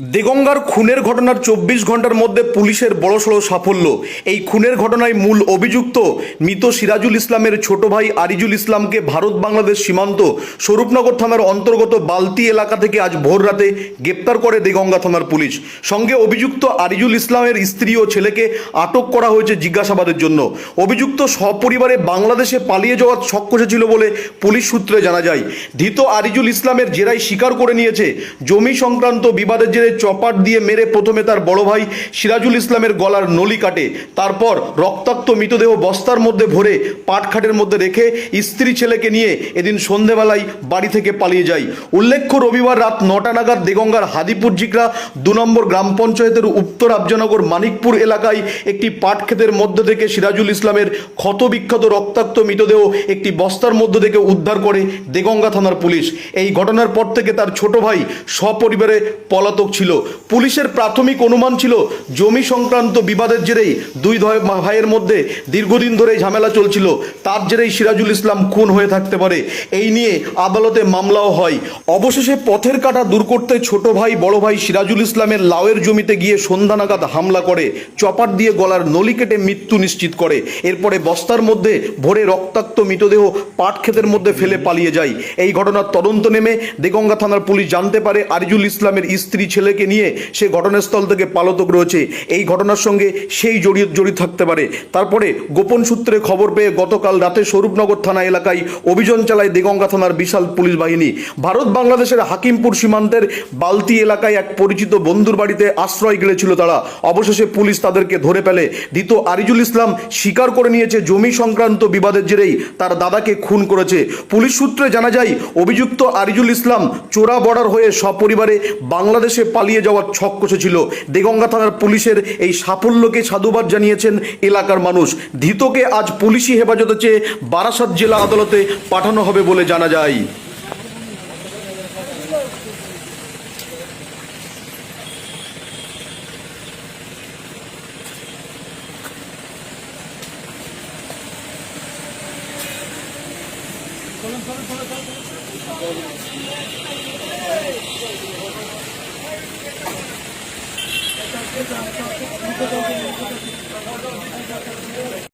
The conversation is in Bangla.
দেগঙ্গার খুনের ঘটনার চব্বিশ ঘণ্টার মধ্যে পুলিশের বড়সড় সাফল্য। এই খুনের ঘটনায় মূল অভিযুক্ত মৃত সিরাজুল ইসলামের ছোট ভাই আরিজুল ইসলামকে ভারত বাংলাদেশ সীমান্ত স্বরূপনগর থানার অন্তর্গত বালতি এলাকা থেকে আজ ভোর রাতে গ্রেপ্তার করে দেগঙ্গা থানার পুলিশ। সঙ্গে অভিযুক্ত আরিজুল ইসলামের স্ত্রী ও ছেলেকে আটক করা হয়েছে জিজ্ঞাসাবাদের জন্য। অভিযুক্ত সপরিবারে বাংলাদেশে পালিয়ে যাওয়ার ছক কষেছিল বলে পুলিশ সূত্রে জানা যায়। ধৃত আরিজুল ইসলামের জেরাই স্বীকার করে নিয়েছে, জমি সংক্রান্ত বিবাদের জেরে চপাট দিয়ে মেরে প্রথমে তার বড় ভাই সিরাজুল ইসলামের গলার নলি কাটে। তারপর রক্তাক্ত মৃতদেহ বস্তার মধ্যে ভরে পাটখাটের মধ্যে রেখে স্ত্রী ছেলেকে নিয়ে এদিন সন্ধেবেলায় বাড়ি থেকে পালিয়ে যায়। উল্লেখ্য, রবিবার রাত নটা নাগাদ দেগঙ্গার হাদিপুর জিকরা দু নম্বর গ্রাম পঞ্চায়েতের উত্তর আবজানগর মানিকপুর এলাকায় একটি পাট ক্ষেতের মধ্যে থেকে সিরাজুল ইসলামের ক্ষতবিক্ষত রক্তাক্ত মৃতদেহ একটি বস্তার মধ্যে থেকে উদ্ধার করে দেগঙ্গা থানার পুলিশ। এই ঘটনার পর থেকে তার ছোট ভাই সপরিবারে পলাতক ছিল। পুলিশের প্রাথমিক অনুমান ছিল, জমি সংক্রান্ত বিবাদের জেরেই দুই ভাইয়ের মধ্যে দীর্ঘদিন ধরে ঝামেলা চলছিল। তার জেরেই সিরাজুল ইসলাম খুন হয়ে থাকতে পারে। এই নিয়ে আদালতে মামলাও হয়। অবশেষে পথের কাটা দূর করতে ছোট ভাই, বড় ভাই সিরাজুল ইসলামের লাউয়ের জমিতে গিয়ে সন্ধ্যা নাগাদ হামলা করে চপার দিয়ে গলার নলি কেটে মৃত্যু নিশ্চিত করে। এরপরে বস্তার মধ্যে ভরে রক্তাক্ত মৃতদেহ পাট ক্ষেতের মধ্যে ফেলে পালিয়ে যায়। এই ঘটনার তদন্ত নেমে দেগঙ্গা থানার পুলিশ জানতে পারে, আরিজুল ইসলামের স্ত্রী ছেলেকে নিয়ে সে ঘটনাস্থল থেকে পালতক রয়েছে। এই ঘটনার সঙ্গে সেই জড়িয়ে জড়িত থাকতে পারে। তারপরে গোপন সূত্রে খবর পেয়ে গতকাল রাতে স্বরূপনগর থানা এলাকায় অভিযান চালায় দেগঙ্গা থানার বিশাল পুলিশ বাহিনী। ভারত বাংলাদেশের হাকিমপুর সীমান্তের বালতি এলাকায় এক পরিচিত বন্ধুর বাড়িতে আশ্রয় গেলেছিল তারা। অবশেষে পুলিশ তাদেরকে ধরে ফেলে। দ্বিত আরিজুল ইসলাম স্বীকার করে নিয়েছে, জমি সংক্রান্ত বিবাদের জেরেই তার দাদাকে খুন করেছে। পুলিশ সূত্রে জানা যায়, অভিযুক্ত আরিজুল ইসলাম চোরা বর্ডার হয়ে সপরিবারে বাংলাদেশে পালিয়ে যাওয়ার ছক কষেছিল দেগঙ্গা থানার পুলিশের এই সাফল্যকে সাধুবাদ জানিয়েছেন এলাকার মানুষ। ধৃতকে আজ পুলিশি হেফাজতে চেয়ে বারাসাত জেলা আদালতে পাঠানো হবে বলে জানা যায়। ちょっと待ってください。